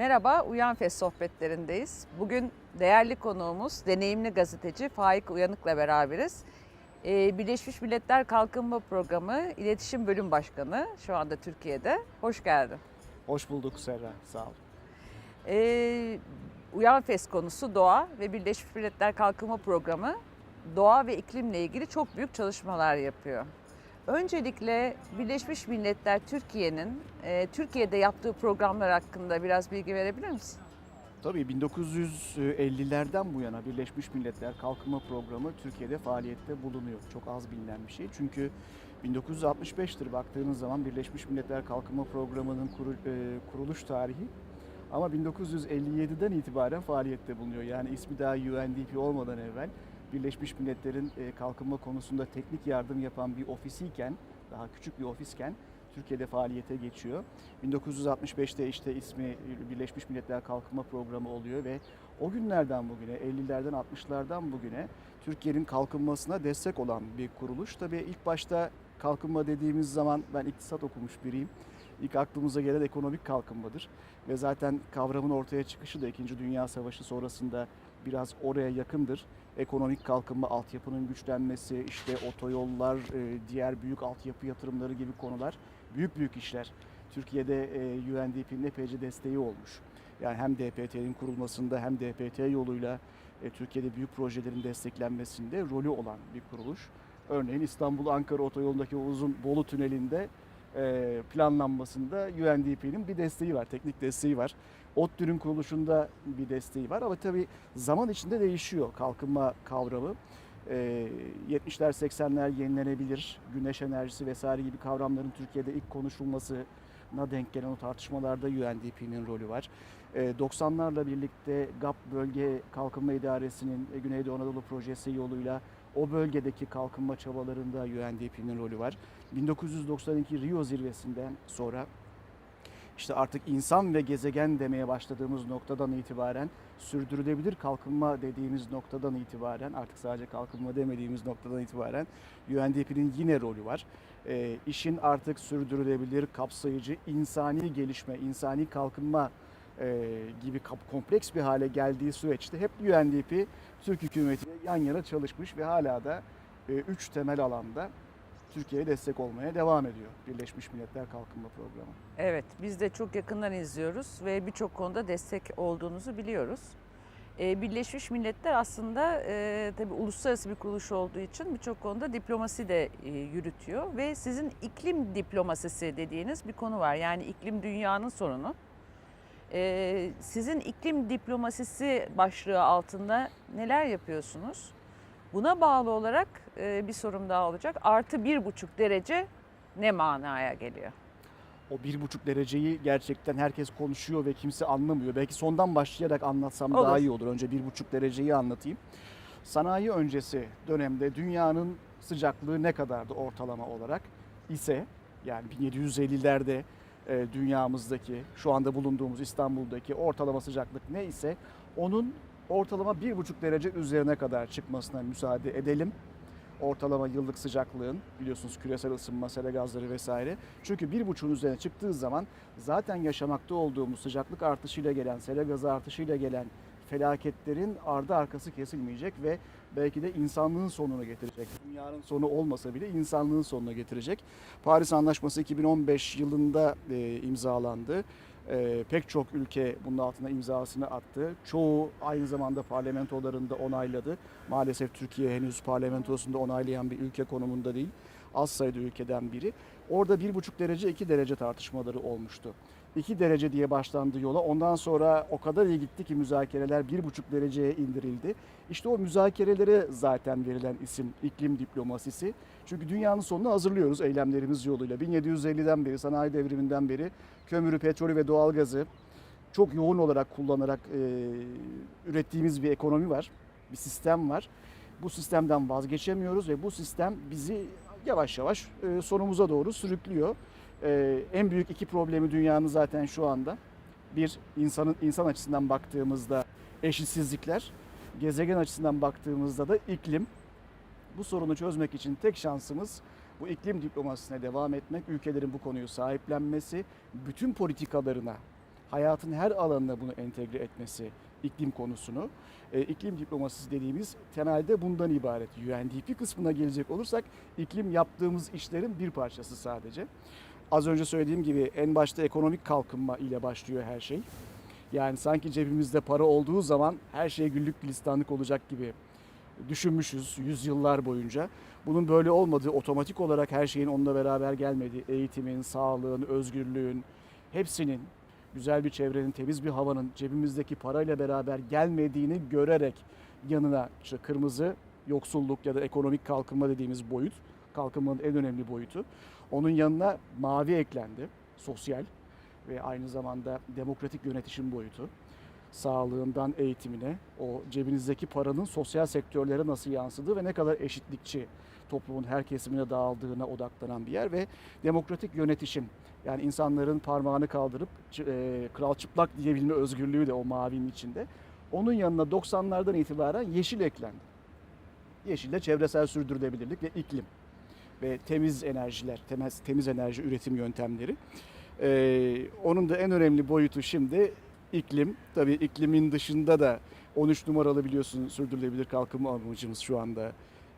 Merhaba, Uyan Fest sohbetlerindeyiz. Bugün değerli konuğumuz, deneyimli gazeteci Faik Uyanık'la beraberiz. Ee, Birleşmiş Milletler Kalkınma Programı İletişim Bölüm Başkanı şu anda Türkiye'de. Hoş geldin. Hoş bulduk Serra, sağ ol. Ee, Uyan Fest konusu doğa ve Birleşmiş Milletler Kalkınma Programı doğa ve iklimle ilgili çok büyük çalışmalar yapıyor. Öncelikle Birleşmiş Milletler Türkiye'nin e, Türkiye'de yaptığı programlar hakkında biraz bilgi verebilir misin? Tabii 1950'lerden bu yana Birleşmiş Milletler Kalkınma Programı Türkiye'de faaliyette bulunuyor. Çok az bilinen bir şey. Çünkü 1965'tir baktığınız zaman Birleşmiş Milletler Kalkınma Programı'nın kuru- e, kuruluş tarihi. Ama 1957'den itibaren faaliyette bulunuyor. Yani ismi daha UNDP olmadan evvel Birleşmiş Milletler'in e, kalkınma konusunda teknik yardım yapan bir ofisiyken, daha küçük bir ofisken Türkiye'de faaliyete geçiyor. 1965'te işte ismi Birleşmiş Milletler Kalkınma Programı oluyor ve o günlerden bugüne, 50'lerden 60'lardan bugüne Türkiye'nin kalkınmasına destek olan bir kuruluş. Tabii ilk başta kalkınma dediğimiz zaman ben iktisat okumuş biriyim. İlk aklımıza gelen ekonomik kalkınmadır. Ve zaten kavramın ortaya çıkışı da 2. Dünya Savaşı sonrasında biraz oraya yakındır. Ekonomik kalkınma, altyapının güçlenmesi, işte otoyollar, e, diğer büyük altyapı yatırımları gibi konular büyük büyük işler. Türkiye'de e, UNDP'nin epeyce desteği olmuş. Yani hem DPT'nin kurulmasında hem DPT yoluyla e, Türkiye'de büyük projelerin desteklenmesinde rolü olan bir kuruluş. Örneğin İstanbul-Ankara otoyolundaki o uzun Bolu tünelinde planlanmasında UNDP'nin bir desteği var, teknik desteği var. ODTÜ'nün kuruluşunda bir desteği var ama tabii zaman içinde değişiyor kalkınma kavramı. Ee, 70'ler 80'ler yenilenebilir, güneş enerjisi vesaire gibi kavramların Türkiye'de ilk konuşulmasına denk gelen o tartışmalarda UNDP'nin rolü var. Ee, 90'larla birlikte GAP Bölge Kalkınma İdaresi'nin Güneydoğu Anadolu Projesi yoluyla o bölgedeki kalkınma çabalarında UNDP'nin rolü var. 1992 Rio zirvesinden sonra işte artık insan ve gezegen demeye başladığımız noktadan itibaren sürdürülebilir kalkınma dediğimiz noktadan itibaren artık sadece kalkınma demediğimiz noktadan itibaren UNDP'nin yine rolü var. E, işin artık sürdürülebilir, kapsayıcı, insani gelişme, insani kalkınma e, gibi kompleks bir hale geldiği süreçte hep UNDP Türk hükümetiyle yan yana çalışmış ve hala da e, üç temel alanda Türkiye'ye destek olmaya devam ediyor Birleşmiş Milletler Kalkınma Programı. Evet, biz de çok yakından izliyoruz ve birçok konuda destek olduğunuzu biliyoruz. Ee, Birleşmiş Milletler aslında e, tabii uluslararası bir kuruluş olduğu için birçok konuda diplomasi de e, yürütüyor ve sizin iklim diplomasisi dediğiniz bir konu var. Yani iklim dünyanın sorunu. Ee, sizin iklim diplomasisi başlığı altında neler yapıyorsunuz? Buna bağlı olarak e, bir sorum daha olacak. Artı bir buçuk derece ne manaya geliyor? O bir buçuk dereceyi gerçekten herkes konuşuyor ve kimse anlamıyor. Belki sondan başlayarak anlatsam Olur. daha iyi olur. Önce bir buçuk dereceyi anlatayım. Sanayi öncesi dönemde dünyanın sıcaklığı ne kadardı ortalama olarak ise yani 1750'lerde e, dünyamızdaki şu anda bulunduğumuz İstanbul'daki ortalama sıcaklık ne ise onun ortalama bir buçuk derece üzerine kadar çıkmasına müsaade edelim. Ortalama yıllık sıcaklığın biliyorsunuz küresel ısınma, sera gazları vesaire. Çünkü bir buçuğun üzerine çıktığı zaman zaten yaşamakta olduğumuz sıcaklık artışıyla gelen, sera gazı artışıyla gelen felaketlerin ardı arkası kesilmeyecek ve belki de insanlığın sonunu getirecek. Dünyanın sonu olmasa bile insanlığın sonuna getirecek. Paris Anlaşması 2015 yılında e, imzalandı. E, pek çok ülke bunun altına imzasını attı. Çoğu aynı zamanda parlamentolarında onayladı. Maalesef Türkiye henüz parlamentosunda onaylayan bir ülke konumunda değil. Az sayıda ülkeden biri. Orada 1,5 derece 2 derece tartışmaları olmuştu. 2 derece diye başlandı yola. Ondan sonra o kadar iyi gitti ki müzakereler 1,5 dereceye indirildi. İşte o müzakerelere zaten verilen isim iklim diplomasisi. Çünkü dünyanın sonunu hazırlıyoruz eylemlerimiz yoluyla. 1750'den beri, sanayi devriminden beri kömürü, petrolü ve doğalgazı çok yoğun olarak kullanarak e, ürettiğimiz bir ekonomi var, bir sistem var. Bu sistemden vazgeçemiyoruz ve bu sistem bizi yavaş yavaş e, sonumuza doğru sürüklüyor. E, en büyük iki problemi dünyanın zaten şu anda. Bir, insanın insan açısından baktığımızda eşitsizlikler, gezegen açısından baktığımızda da iklim. Bu sorunu çözmek için tek şansımız bu iklim diplomasisine devam etmek, ülkelerin bu konuyu sahiplenmesi, bütün politikalarına hayatın her alanına bunu entegre etmesi iklim konusunu. E, iklim diplomasisi dediğimiz temelde bundan ibaret. UNDP kısmına gelecek olursak iklim yaptığımız işlerin bir parçası sadece. Az önce söylediğim gibi en başta ekonomik kalkınma ile başlıyor her şey. Yani sanki cebimizde para olduğu zaman her şey güllük gülistanlık olacak gibi düşünmüşüz yüzyıllar boyunca. Bunun böyle olmadığı, otomatik olarak her şeyin onunla beraber gelmediği, eğitimin, sağlığın, özgürlüğün, hepsinin, güzel bir çevrenin, temiz bir havanın cebimizdeki parayla beraber gelmediğini görerek yanına işte kırmızı yoksulluk ya da ekonomik kalkınma dediğimiz boyut, kalkınmanın en önemli boyutu. Onun yanına mavi eklendi, sosyal ve aynı zamanda demokratik yönetişim boyutu. Sağlığından eğitimine, o cebinizdeki paranın sosyal sektörlere nasıl yansıdığı ve ne kadar eşitlikçi toplumun her kesimine dağıldığına odaklanan bir yer ve demokratik yönetişim. Yani insanların parmağını kaldırıp e, kral çıplak diyebilme özgürlüğü de o mavinin içinde. Onun yanına 90'lardan itibaren yeşil eklendi. Yeşil de çevresel sürdürülebilirlik ve iklim ve temiz enerjiler, temiz, temiz enerji üretim yöntemleri. Ee, onun da en önemli boyutu şimdi iklim. Tabii iklimin dışında da 13 numaralı biliyorsun sürdürülebilir kalkınma amacımız şu anda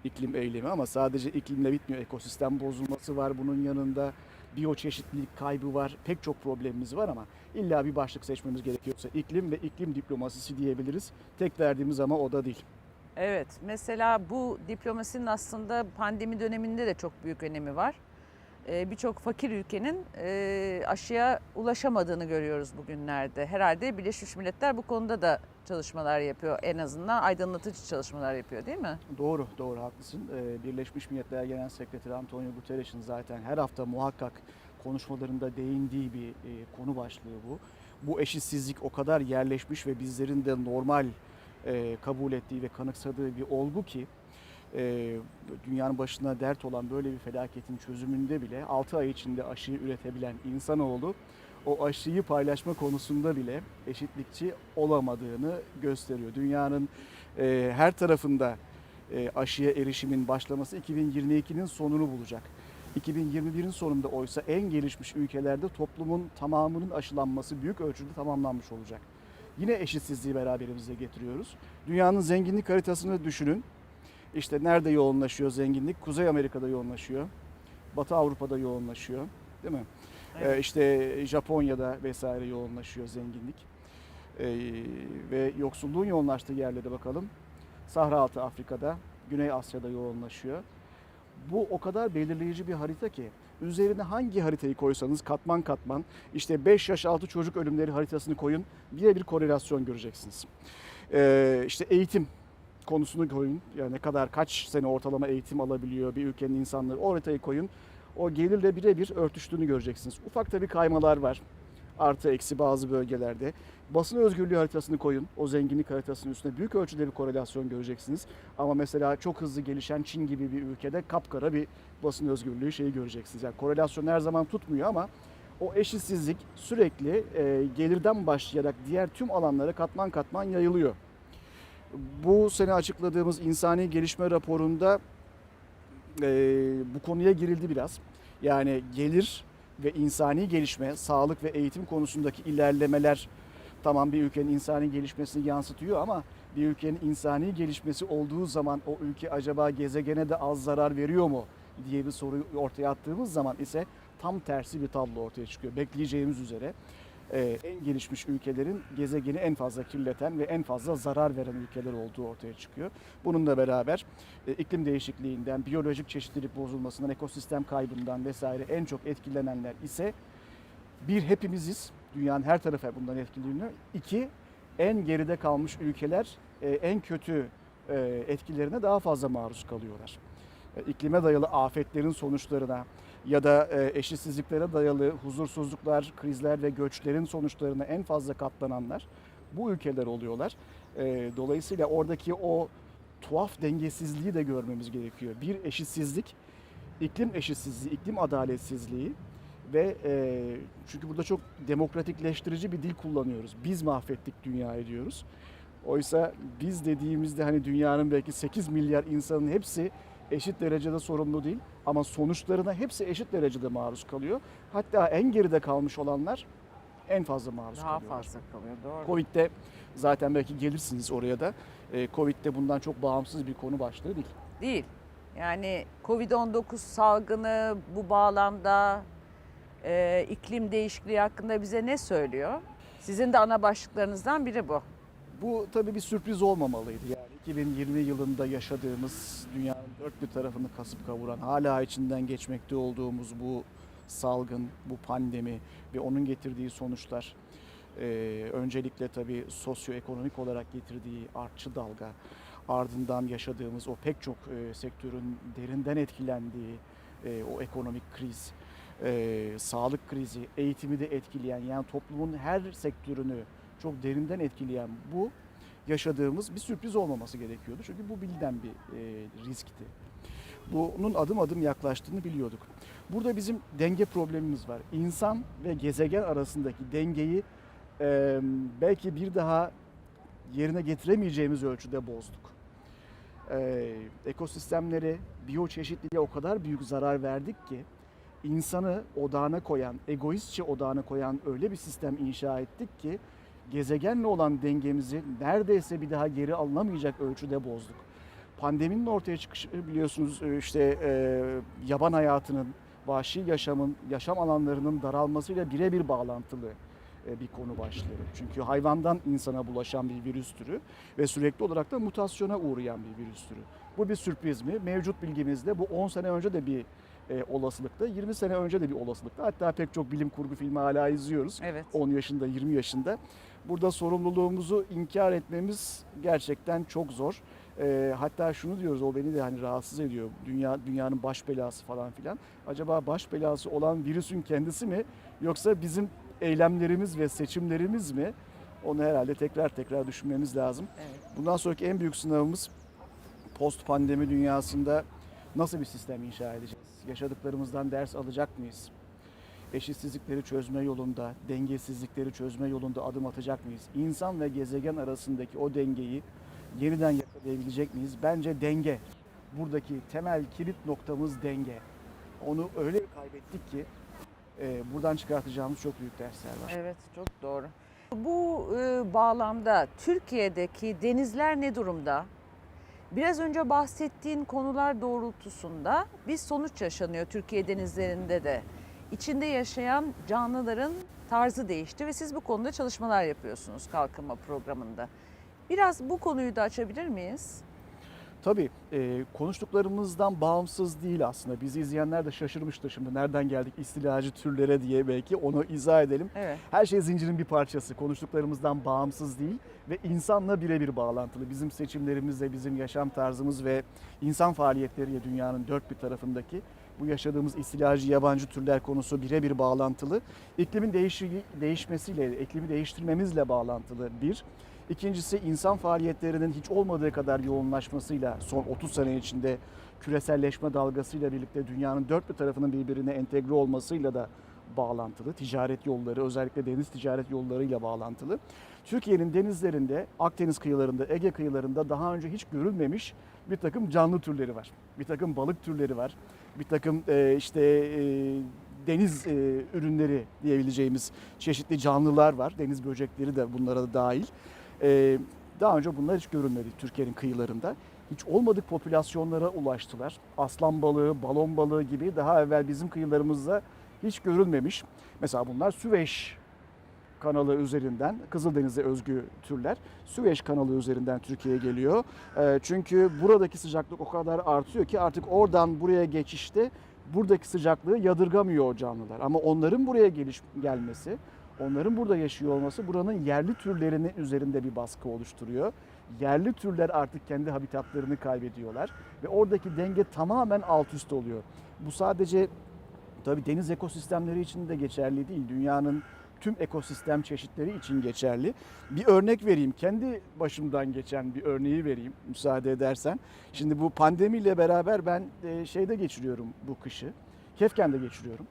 iklim eylemi ama sadece iklimle bitmiyor. Ekosistem bozulması var bunun yanında. Biyoçeşitlilik kaybı var. Pek çok problemimiz var ama illa bir başlık seçmemiz gerekiyorsa iklim ve iklim diplomasisi diyebiliriz. Tek verdiğimiz ama o da değil. Evet, mesela bu diplomasinin aslında pandemi döneminde de çok büyük önemi var. Ee, Birçok fakir ülkenin e, aşıya ulaşamadığını görüyoruz bugünlerde. Herhalde Birleşmiş Milletler bu konuda da çalışmalar yapıyor. En azından aydınlatıcı çalışmalar yapıyor değil mi? Doğru, doğru haklısın. Ee, Birleşmiş Milletler Genel Sekreteri Antonio Guterres'in zaten her hafta muhakkak konuşmalarında değindiği bir e, konu başlığı bu. Bu eşitsizlik o kadar yerleşmiş ve bizlerin de normal e, kabul ettiği ve kanıksadığı bir olgu ki e, dünyanın başına dert olan böyle bir felaketin çözümünde bile 6 ay içinde aşıyı üretebilen insanoğlu o aşıyı paylaşma konusunda bile eşitlikçi olamadığını gösteriyor. Dünyanın e, her tarafında aşıya erişimin başlaması 2022'nin sonunu bulacak. 2021'in sonunda oysa en gelişmiş ülkelerde toplumun tamamının aşılanması büyük ölçüde tamamlanmış olacak. Yine eşitsizliği beraberimize getiriyoruz. Dünyanın zenginlik haritasını düşünün. İşte nerede yoğunlaşıyor zenginlik? Kuzey Amerika'da yoğunlaşıyor. Batı Avrupa'da yoğunlaşıyor. Değil mi? Evet. Ee, işte Japonya'da vesaire yoğunlaşıyor zenginlik. Ee, ve yoksulluğun yoğunlaştığı yerlere bakalım. Sahra altı Afrika'da, Güney Asya'da yoğunlaşıyor. Bu o kadar belirleyici bir harita ki üzerine hangi haritayı koysanız katman katman işte 5 yaş altı çocuk ölümleri haritasını koyun birebir korelasyon göreceksiniz. Ee, işte eğitim konusunu koyun. Yani ne kadar kaç sene ortalama eğitim alabiliyor bir ülkenin insanları o haritayı koyun. O gelirle birebir örtüştüğünü göreceksiniz. Ufak tabii kaymalar var. Artı eksi bazı bölgelerde. Basın özgürlüğü haritasını koyun. O zenginlik haritasının üstüne büyük ölçüde bir korelasyon göreceksiniz. Ama mesela çok hızlı gelişen Çin gibi bir ülkede kapkara bir basın özgürlüğü şeyi göreceksiniz. Yani korelasyon her zaman tutmuyor ama o eşitsizlik sürekli e, gelirden başlayarak diğer tüm alanlara katman katman yayılıyor. Bu sene açıkladığımız insani gelişme raporunda e, bu konuya girildi biraz. Yani gelir ve insani gelişme, sağlık ve eğitim konusundaki ilerlemeler tamam bir ülkenin insani gelişmesini yansıtıyor ama bir ülkenin insani gelişmesi olduğu zaman o ülke acaba gezegene de az zarar veriyor mu diye bir soruyu ortaya attığımız zaman ise tam tersi bir tablo ortaya çıkıyor. Bekleyeceğimiz üzere e, en gelişmiş ülkelerin gezegeni en fazla kirleten ve en fazla zarar veren ülkeler olduğu ortaya çıkıyor. Bununla beraber e, iklim değişikliğinden, biyolojik çeşitlilik bozulmasından, ekosistem kaybından vesaire en çok etkilenenler ise bir hepimiziz. Dünyanın her tarafı bundan etkileniyor. İki, en geride kalmış ülkeler e, en kötü etkilerine daha fazla maruz kalıyorlar. E, İklime dayalı afetlerin sonuçlarına ya da e, eşitsizliklere dayalı huzursuzluklar, krizler ve göçlerin sonuçlarına en fazla katlananlar bu ülkeler oluyorlar. E, Dolayısıyla oradaki o tuhaf dengesizliği de görmemiz gerekiyor. Bir eşitsizlik, iklim eşitsizliği, iklim adaletsizliği ve çünkü burada çok demokratikleştirici bir dil kullanıyoruz. Biz mahvettik dünyayı diyoruz. Oysa biz dediğimizde hani dünyanın belki 8 milyar insanın hepsi eşit derecede sorumlu değil ama sonuçlarına hepsi eşit derecede maruz kalıyor. Hatta en geride kalmış olanlar en fazla maruz Daha kalıyorlar. fazla kalıyor doğru. Covid'de zaten belki gelirsiniz oraya da. E, Covid'de bundan çok bağımsız bir konu başlığı değil. Değil. Yani Covid-19 salgını bu bağlamda e, iklim değişikliği hakkında bize ne söylüyor? Sizin de ana başlıklarınızdan biri bu. Bu tabii bir sürpriz olmamalıydı. Yani 2020 yılında yaşadığımız dünyanın dört bir tarafını kasıp kavuran, hala içinden geçmekte olduğumuz bu salgın, bu pandemi ve onun getirdiği sonuçlar e, öncelikle tabii sosyoekonomik olarak getirdiği artçı dalga, ardından yaşadığımız o pek çok e, sektörün derinden etkilendiği e, o ekonomik kriz, e, sağlık krizi, eğitimi de etkileyen yani toplumun her sektörünü çok derinden etkileyen bu yaşadığımız bir sürpriz olmaması gerekiyordu. Çünkü bu bilinen bir e, riskti. Bunun adım adım yaklaştığını biliyorduk. Burada bizim denge problemimiz var. İnsan ve gezegen arasındaki dengeyi e, belki bir daha yerine getiremeyeceğimiz ölçüde bozduk. E, ekosistemlere, biyoçeşitliliğe o kadar büyük zarar verdik ki insanı odağına koyan, egoistçe odağına koyan öyle bir sistem inşa ettik ki gezegenle olan dengemizi neredeyse bir daha geri alınamayacak ölçüde bozduk. Pandeminin ortaya çıkışı biliyorsunuz e, işte e, yaban hayatının, vahşi yaşamın, yaşam alanlarının daralmasıyla birebir bağlantılı e, bir konu başlığı. Çünkü hayvandan insana bulaşan bir virüs türü ve sürekli olarak da mutasyona uğrayan bir virüs türü. Bu bir sürpriz mi? Mevcut bilgimizde bu 10 sene önce de bir e, olasılıkta, 20 sene önce de bir olasılıkta. Hatta pek çok bilim kurgu filmi hala izliyoruz. Evet. 10 yaşında, 20 yaşında. Burada sorumluluğumuzu inkar etmemiz gerçekten çok zor. Ee, hatta şunu diyoruz, o beni de hani rahatsız ediyor. Dünya dünyanın baş belası falan filan. Acaba baş belası olan virüsün kendisi mi yoksa bizim eylemlerimiz ve seçimlerimiz mi? Onu herhalde tekrar tekrar düşünmemiz lazım. Evet. Bundan sonraki en büyük sınavımız post pandemi dünyasında nasıl bir sistem inşa edeceğiz? Yaşadıklarımızdan ders alacak mıyız? Eşitsizlikleri çözme yolunda, dengesizlikleri çözme yolunda adım atacak mıyız? İnsan ve gezegen arasındaki o dengeyi yeniden yakalayabilecek miyiz? Bence denge. Buradaki temel kilit noktamız denge. Onu öyle kaybettik ki e, buradan çıkartacağımız çok büyük dersler var. Evet çok doğru. Bu e, bağlamda Türkiye'deki denizler ne durumda? Biraz önce bahsettiğin konular doğrultusunda bir sonuç yaşanıyor Türkiye denizlerinde de. İçinde yaşayan canlıların tarzı değişti ve siz bu konuda çalışmalar yapıyorsunuz kalkınma programında. Biraz bu konuyu da açabilir miyiz? Tabii e, konuştuklarımızdan bağımsız değil aslında. Bizi izleyenler de şaşırmıştır şimdi nereden geldik istilacı türlere diye belki onu izah edelim. Evet. Her şey zincirin bir parçası. Konuştuklarımızdan bağımsız değil ve insanla birebir bağlantılı. Bizim seçimlerimizle, bizim yaşam tarzımız ve insan faaliyetleriyle dünyanın dört bir tarafındaki bu yaşadığımız istilacı yabancı türler konusu birebir bağlantılı. İklimin değişi, değişmesiyle, iklimi değiştirmemizle bağlantılı bir. İkincisi insan faaliyetlerinin hiç olmadığı kadar yoğunlaşmasıyla son 30 sene içinde küreselleşme dalgasıyla birlikte dünyanın dört bir tarafının birbirine entegre olmasıyla da bağlantılı. Ticaret yolları özellikle deniz ticaret yollarıyla bağlantılı. Türkiye'nin denizlerinde, Akdeniz kıyılarında, Ege kıyılarında daha önce hiç görülmemiş bir takım canlı türleri var. Bir takım balık türleri var. Bir takım e, işte e, deniz e, ürünleri diyebileceğimiz çeşitli canlılar var. Deniz böcekleri de bunlara da dahil. E, daha önce bunlar hiç görülmedi Türkiye'nin kıyılarında. Hiç olmadık popülasyonlara ulaştılar. Aslan balığı, balon balığı gibi daha evvel bizim kıyılarımızda hiç görülmemiş. Mesela bunlar Süveyş kanalı üzerinden, Kızıldeniz'e özgü türler. Süveyş kanalı üzerinden Türkiye'ye geliyor. E, çünkü buradaki sıcaklık o kadar artıyor ki artık oradan buraya geçişte buradaki sıcaklığı yadırgamıyor canlılar. Ama onların buraya geliş gelmesi, onların burada yaşıyor olması buranın yerli türlerinin üzerinde bir baskı oluşturuyor. Yerli türler artık kendi habitatlarını kaybediyorlar ve oradaki denge tamamen alt üst oluyor. Bu sadece tabii deniz ekosistemleri için de geçerli değil. Dünyanın tüm ekosistem çeşitleri için geçerli. Bir örnek vereyim. Kendi başımdan geçen bir örneği vereyim müsaade edersen. Şimdi bu pandemiyle beraber ben e, şeyde geçiriyorum bu kışı. Kefken'de geçiriyorum.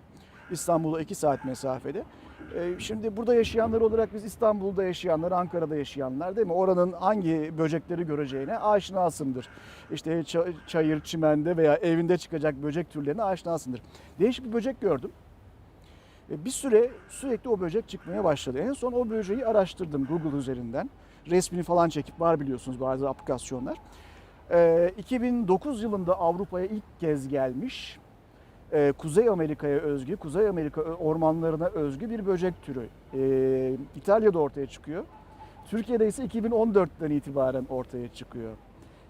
İstanbul'a 2 saat mesafede. E, Şimdi burada yaşayanlar olarak biz İstanbul'da yaşayanlar, Ankara'da yaşayanlar değil mi? Oranın hangi böcekleri göreceğine aşinasındır. İşte ça- çayır, çimende veya evinde çıkacak böcek türlerine aşinasındır. Değişik bir böcek gördüm. Ve bir süre sürekli o böcek çıkmaya başladı. En son o böceği araştırdım Google üzerinden. Resmini falan çekip var biliyorsunuz bazı aplikasyonlar. Ee, 2009 yılında Avrupa'ya ilk kez gelmiş. Ee, Kuzey Amerika'ya özgü, Kuzey Amerika ormanlarına özgü bir böcek türü. Ee, İtalya'da ortaya çıkıyor. Türkiye'de ise 2014'ten itibaren ortaya çıkıyor.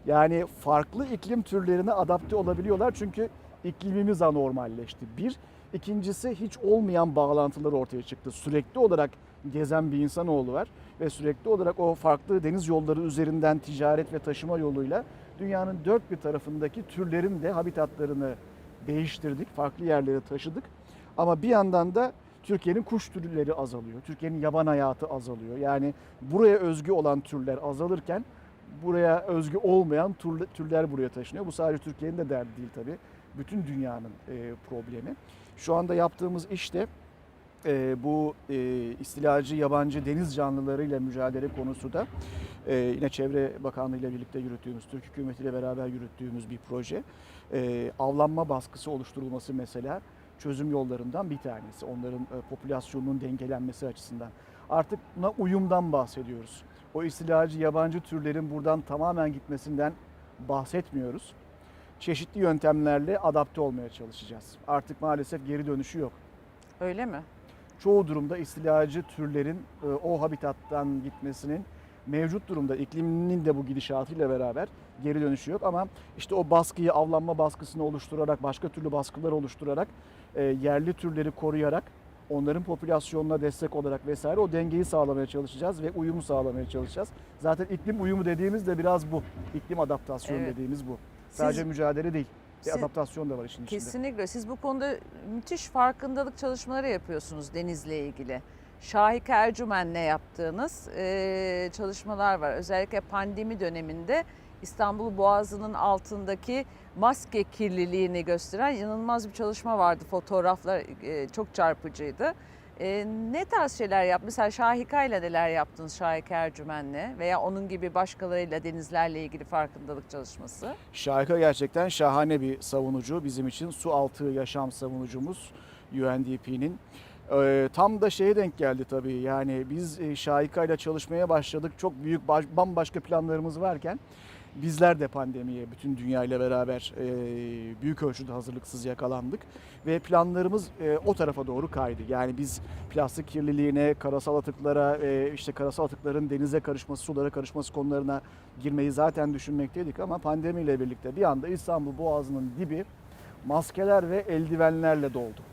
Yani farklı iklim türlerine adapte olabiliyorlar çünkü iklimimiz anormalleşti. Bir, ikincisi hiç olmayan bağlantılar ortaya çıktı. Sürekli olarak gezen bir insanoğlu var ve sürekli olarak o farklı deniz yolları üzerinden ticaret ve taşıma yoluyla dünyanın dört bir tarafındaki türlerin de habitatlarını değiştirdik, farklı yerlere taşıdık. Ama bir yandan da Türkiye'nin kuş türleri azalıyor. Türkiye'nin yaban hayatı azalıyor. Yani buraya özgü olan türler azalırken buraya özgü olmayan türle- türler buraya taşınıyor. Bu sadece Türkiye'nin de derdi değil tabii. Bütün dünyanın e, problemi. Şu anda yaptığımız işte e, bu e, istilacı yabancı deniz canlılarıyla mücadele konusu da e, yine Çevre Bakanlığı ile birlikte yürüttüğümüz, Türk Hükümeti ile beraber yürüttüğümüz bir proje. E, avlanma baskısı oluşturulması mesela çözüm yollarından bir tanesi. Onların e, popülasyonunun dengelenmesi açısından. Artık buna uyumdan bahsediyoruz. O istilacı yabancı türlerin buradan tamamen gitmesinden bahsetmiyoruz. Çeşitli yöntemlerle adapte olmaya çalışacağız. Artık maalesef geri dönüşü yok. Öyle mi? Çoğu durumda istilacı türlerin e, o habitattan gitmesinin mevcut durumda ikliminin de bu gidişatıyla beraber geri dönüşü yok ama işte o baskıyı avlanma baskısını oluşturarak başka türlü baskılar oluşturarak e, yerli türleri koruyarak onların popülasyonuna destek olarak vesaire o dengeyi sağlamaya çalışacağız ve uyumu sağlamaya çalışacağız. Zaten iklim uyumu dediğimiz de biraz bu. İklim adaptasyonu Evet. dediğimiz bu. Sadece Siz- mücadele değil. Bir Siz- adaptasyon da var işin içinde. Kesinlikle. Siz bu konuda müthiş farkındalık çalışmaları yapıyorsunuz denizle ilgili. Şahik Ercümen'le yaptığınız eee, çalışmalar var. Özellikle pandemi döneminde İstanbul Boğazı'nın altındaki maske kirliliğini gösteren inanılmaz bir çalışma vardı. Fotoğraflar eee, çok çarpıcıydı. Eee, ne tarz şeyler yap? Mesela Şahika ile neler yaptınız Şahik Ercümen'le veya onun gibi başkalarıyla denizlerle ilgili farkındalık çalışması? Şahika gerçekten şahane bir savunucu. Bizim için su altı yaşam savunucumuz UNDP'nin. Ee, tam da şeye denk geldi tabii. Yani biz e, Şahika ile çalışmaya başladık. Çok büyük baş- bambaşka planlarımız varken bizler de pandemiye bütün dünya ile beraber e, büyük ölçüde hazırlıksız yakalandık ve planlarımız e, o tarafa doğru kaydı. Yani biz plastik kirliliğine, karasal atıklara, e, işte karasal atıkların denize karışması, sulara karışması konularına girmeyi zaten düşünmekteydik ama pandemiyle birlikte bir anda İstanbul Boğazı'nın dibi maskeler ve eldivenlerle doldu.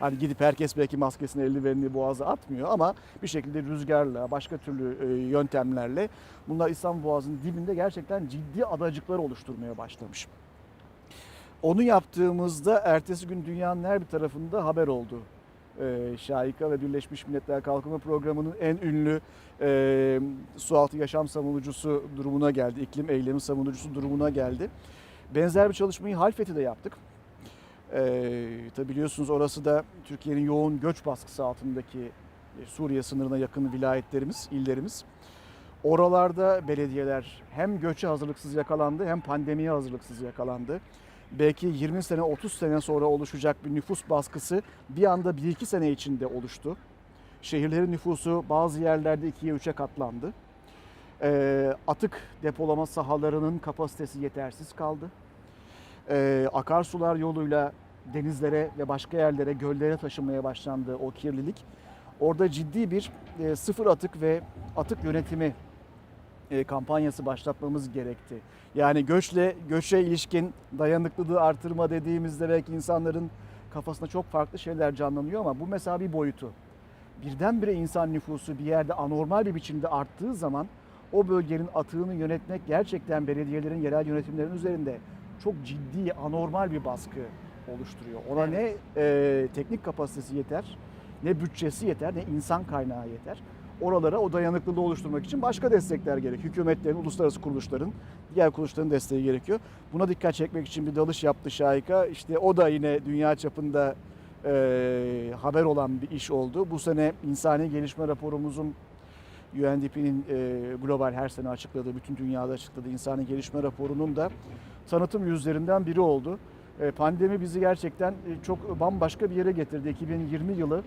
Hani gidip herkes belki maskesini eldivenini boğaza atmıyor ama bir şekilde rüzgarla, başka türlü e, yöntemlerle bunlar İstanbul Boğazı'nın dibinde gerçekten ciddi adacıklar oluşturmaya başlamış. Onu yaptığımızda ertesi gün dünyanın her bir tarafında haber oldu. Ee, Şahika ve Birleşmiş Milletler Kalkınma Programı'nın en ünlü e, sualtı yaşam savunucusu durumuna geldi. iklim eylemi savunucusu durumuna geldi. Benzer bir çalışmayı Halfeti'de yaptık. Ee, tabi biliyorsunuz orası da Türkiye'nin yoğun göç baskısı altındaki e, Suriye sınırına yakın vilayetlerimiz, illerimiz. Oralarda belediyeler hem göçe hazırlıksız yakalandı hem pandemiye hazırlıksız yakalandı. Belki 20 sene 30 sene sonra oluşacak bir nüfus baskısı bir anda 1-2 sene içinde oluştu. Şehirlerin nüfusu bazı yerlerde 2'ye 3'e katlandı. Ee, atık depolama sahalarının kapasitesi yetersiz kaldı. Ee, akarsular yoluyla denizlere ve başka yerlere, göllere taşınmaya başlandı o kirlilik. Orada ciddi bir e, sıfır atık ve atık yönetimi e, kampanyası başlatmamız gerekti. Yani göçle göçe ilişkin dayanıklılığı artırma dediğimizde belki insanların kafasında çok farklı şeyler canlanıyor ama bu mesela bir boyutu. Birdenbire insan nüfusu bir yerde anormal bir biçimde arttığı zaman o bölgenin atığını yönetmek gerçekten belediyelerin, yerel yönetimlerin üzerinde çok ciddi, anormal bir baskı oluşturuyor. Ona ne e, teknik kapasitesi yeter, ne bütçesi yeter, ne insan kaynağı yeter. Oralara o dayanıklılığı oluşturmak için başka destekler gerek. Hükümetlerin, uluslararası kuruluşların, diğer kuruluşların desteği gerekiyor. Buna dikkat çekmek için bir dalış yaptı Şahika. İşte o da yine dünya çapında e, haber olan bir iş oldu. Bu sene insani gelişme raporumuzun UNDP'nin e, global her sene açıkladığı, bütün dünyada açıkladığı insani gelişme raporunun da tanıtım yüzlerinden biri oldu. E, pandemi bizi gerçekten e, çok bambaşka bir yere getirdi. 2020 yılı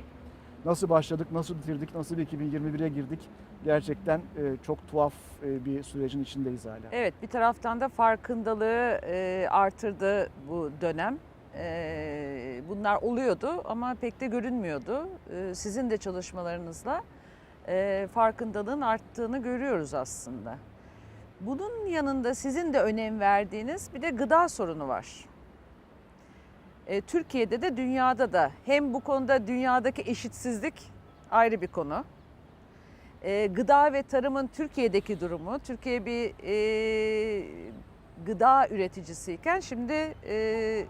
Nasıl başladık, nasıl bitirdik, nasıl bir 2021'e girdik gerçekten e, çok tuhaf e, bir sürecin içindeyiz hala. Evet bir taraftan da farkındalığı e, artırdı bu dönem. E, bunlar oluyordu ama pek de görünmüyordu. E, sizin de çalışmalarınızla e, farkındalığın arttığını görüyoruz aslında. Bunun yanında sizin de önem verdiğiniz bir de gıda sorunu var. E, Türkiye'de de dünyada da hem bu konuda dünyadaki eşitsizlik ayrı bir konu. E, gıda ve tarımın Türkiye'deki durumu, Türkiye bir e, gıda üreticisiyken şimdi e,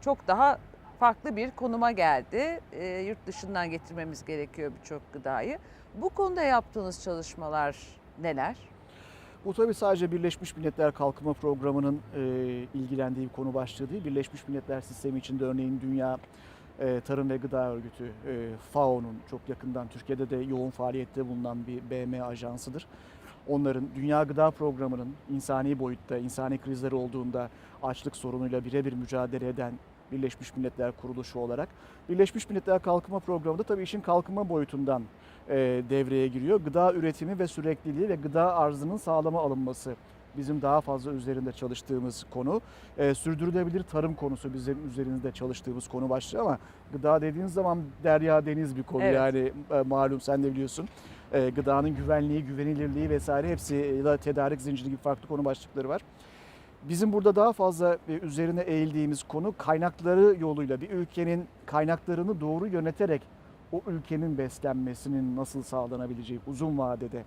çok daha farklı bir konuma geldi. E, yurt dışından getirmemiz gerekiyor birçok gıdayı. Bu konuda yaptığınız çalışmalar neler? Bu tabii sadece Birleşmiş Milletler Kalkınma Programı'nın e, ilgilendiği bir konu başlığı değil. Birleşmiş Milletler Sistemi içinde örneğin Dünya e, Tarım ve Gıda Örgütü, e, FAO'nun çok yakından Türkiye'de de yoğun faaliyette bulunan bir BM ajansıdır. Onların Dünya Gıda Programı'nın insani boyutta, insani krizleri olduğunda açlık sorunuyla birebir mücadele eden Birleşmiş Milletler Kuruluşu olarak Birleşmiş Milletler Kalkınma Programı da tabii işin kalkınma boyutundan e, devreye giriyor. Gıda üretimi ve sürekliliği ve gıda arzının sağlama alınması bizim daha fazla üzerinde çalıştığımız konu. E, sürdürülebilir tarım konusu bizim üzerinde çalıştığımız konu başlığı ama gıda dediğiniz zaman derya deniz bir konu Evet. yani e, malum sen de biliyorsun. E, gıdanın güvenliği, güvenilirliği vesaire hepsi ya da tedarik zinciri gibi farklı konu başlıkları var. Bizim burada daha fazla e, üzerine eğildiğimiz konu kaynakları yoluyla bir ülkenin kaynaklarını doğru yöneterek o ülkenin beslenmesinin nasıl sağlanabileceği uzun vadede.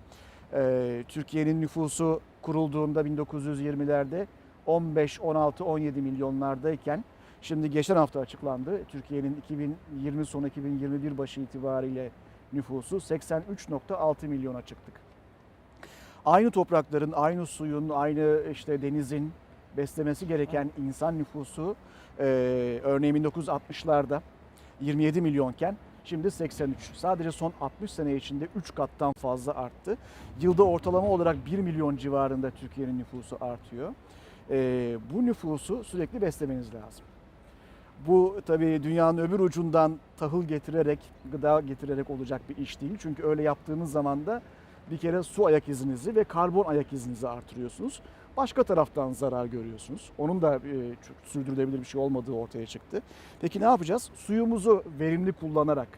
Ee, Türkiye'nin nüfusu kurulduğunda 1920'lerde 15, 16, 17 milyonlardayken şimdi geçen hafta açıklandı. Türkiye'nin 2020 sonu 2021 başı itibariyle nüfusu 83.6 milyona çıktık. Aynı toprakların, aynı suyun, aynı işte denizin beslemesi gereken insan nüfusu e, örneğin 1960'larda 27 milyonken şimdi 83. Sadece son 60 sene içinde 3 kattan fazla arttı. Yılda ortalama olarak 1 milyon civarında Türkiye'nin nüfusu artıyor. E, bu nüfusu sürekli beslemeniz lazım. Bu tabii dünyanın öbür ucundan tahıl getirerek, gıda getirerek olacak bir iş değil. Çünkü öyle yaptığınız zaman da bir kere su ayak izinizi ve karbon ayak izinizi artırıyorsunuz. Başka taraftan zarar görüyorsunuz. Onun da e, sürdürülebilir bir şey olmadığı ortaya çıktı. Peki ne yapacağız? Suyumuzu verimli kullanarak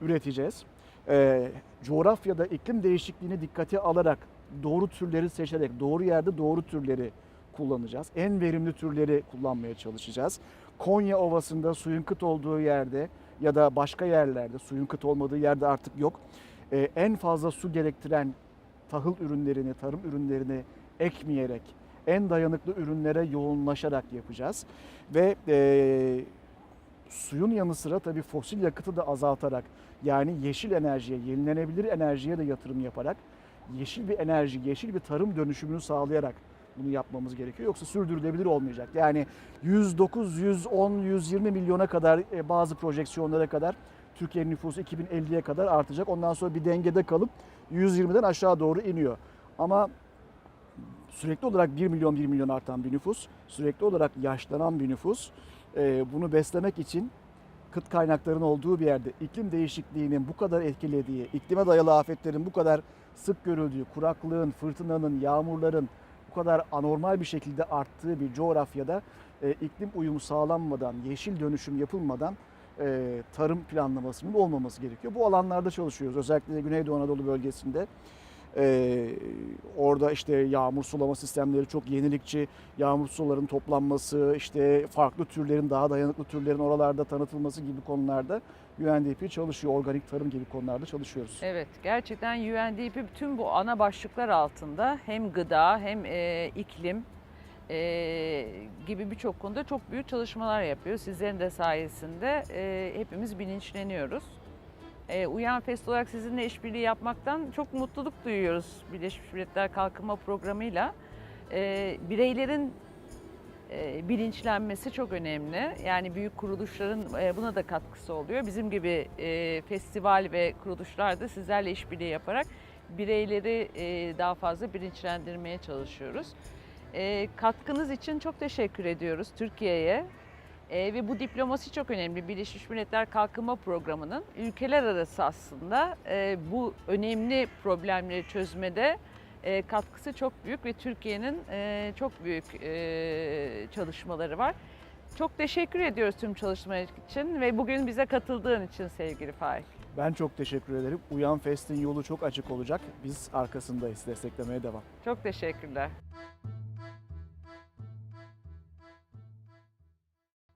üreteceğiz. E, coğrafyada iklim değişikliğini dikkate alarak doğru türleri seçerek doğru yerde doğru türleri kullanacağız. En verimli türleri kullanmaya çalışacağız. Konya Ovası'nda suyun kıt olduğu yerde ya da başka yerlerde suyun kıt olmadığı yerde artık yok. Ee, en fazla su gerektiren tahıl ürünlerini, tarım ürünlerini ekmeyerek en dayanıklı ürünlere yoğunlaşarak yapacağız. Ve e, suyun yanı sıra tabii fosil yakıtı da azaltarak yani yeşil enerjiye, yenilenebilir enerjiye de yatırım yaparak yeşil bir enerji, yeşil bir tarım dönüşümünü sağlayarak bunu yapmamız gerekiyor. Yoksa sürdürülebilir olmayacak. Yani 109, 110, 120 milyona kadar e, bazı projeksiyonlara kadar Türkiye'nin nüfusu 2050'ye kadar artacak. Ondan sonra bir dengede kalıp 120'den aşağı doğru iniyor. Ama sürekli olarak 1 milyon 1 milyon artan bir nüfus, sürekli olarak yaşlanan bir nüfus. E, Bunu beslemek için kıt kaynakların olduğu bir yerde iklim değişikliğinin bu kadar etkilediği, iklime dayalı afetlerin bu kadar sık görüldüğü, kuraklığın, fırtınanın, yağmurların bu kadar anormal bir şekilde arttığı bir coğrafyada e, iklim uyumu sağlanmadan, yeşil dönüşüm yapılmadan e, tarım planlamasının olmaması gerekiyor. Bu alanlarda çalışıyoruz. Özellikle Güneydoğu Anadolu bölgesinde. E, orada işte yağmur sulama sistemleri çok yenilikçi. Yağmur suların toplanması, işte farklı türlerin, daha dayanıklı türlerin oralarda tanıtılması gibi konularda UNDP çalışıyor. Organik tarım gibi konularda çalışıyoruz. Evet, gerçekten UNDP bütün bu ana başlıklar altında hem gıda hem e, iklim e, gibi birçok konuda çok büyük çalışmalar yapıyor. Sizlerin de sayesinde e, hepimiz bilinçleniyoruz. E, Uyan Fest olarak sizinle işbirliği yapmaktan çok mutluluk duyuyoruz Birleşmiş Milletler Kalkınma Programı'yla. E, bireylerin e, bilinçlenmesi çok önemli. Yani büyük kuruluşların e, buna da katkısı oluyor. Bizim gibi e, festival ve kuruluşlar da sizlerle işbirliği yaparak bireyleri e, daha fazla bilinçlendirmeye çalışıyoruz. E, katkınız için çok teşekkür ediyoruz Türkiye'ye. E, ve bu diplomasi çok önemli. Birleşmiş Milletler Kalkınma Programı'nın ülkeler arası aslında e, bu önemli problemleri çözmede e, katkısı çok büyük ve Türkiye'nin e, çok büyük e, çalışmaları var. Çok teşekkür ediyoruz tüm çalışmalar için ve bugün bize katıldığın için sevgili Faik. Ben çok teşekkür ederim. Uyan Fest'in yolu çok açık olacak. Biz arkasındayız. Desteklemeye devam. Çok teşekkürler.